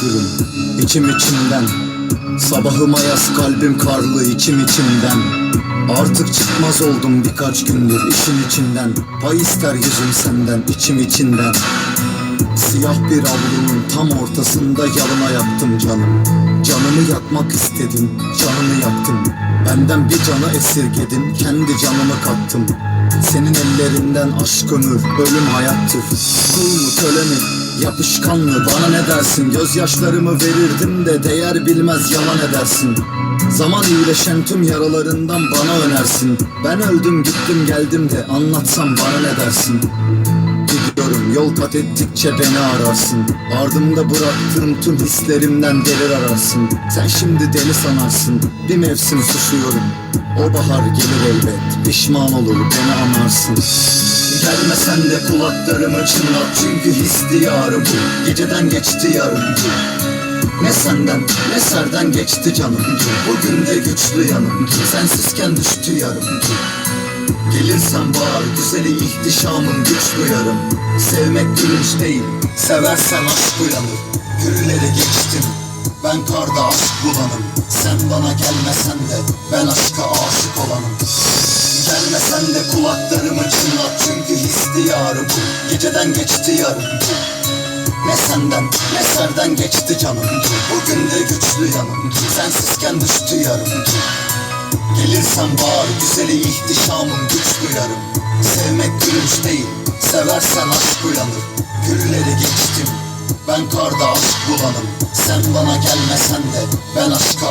gülüm içim içimden. Sabahım ayaz kalbim karlı içim içimden. Artık çıkmaz oldum birkaç gündür işin içinden. Pay ister yüzüm senden içim içinden. Siyah bir avlunun tam ortasında yalına yaktım canım. Canımı yakmak istedim, canını yaktım. Benden bir canı esirgedin, kendi canımı kattım. Senin ellerinden aşk ömür, ölüm hayattır. Kul mu köle mi, yapışkan mı? Bana ne dersin? Gözyaşlarımı verirdim de değer bilmez yalan edersin. Zaman iyileşen tüm yaralarından bana önersin. Ben öldüm gittim geldim de anlatsam bana ne dersin? Gidiyorum yol kat ettikçe beni ararsın. Ardımda bıraktığım tüm hislerimden gelir ararsın. Sen şimdi deli sanarsın. Bir mevsim susuyorum. O bahar gelir elbet. Pişman olur beni anarsın Gelmesen de kulaklarımı çınlat. Çünkü his diyarı bu Geceden geçti yarım. Bu ne senden ne serden geçti canım. Bugün de güçlü yanım. Sensizken düştü yarım. Gelirsen bağır güzeli ihtişamın güç duyarım Sevmek gülünç değil. Seversen aşk uyanır. Gülleri geçtim. Ben karda aşk bulanım. Sen bana gelmesen de ben aşka aşık olanım. Gelmesen de kulaklarımı çınlat his diyarı Geceden geçti yarım. Ne senden ne serden geçti canım. Bugün de güçlü yanım. Sensizken düştü yarım. Gelirsen bağır güzeli ihtişamım. Güç duyarım Sevmek gülünç değil. Seversen aşk uyanır. Gülleri geçtim. Ben karda aşk bulanım. Sen bana gelmesen de ben aşka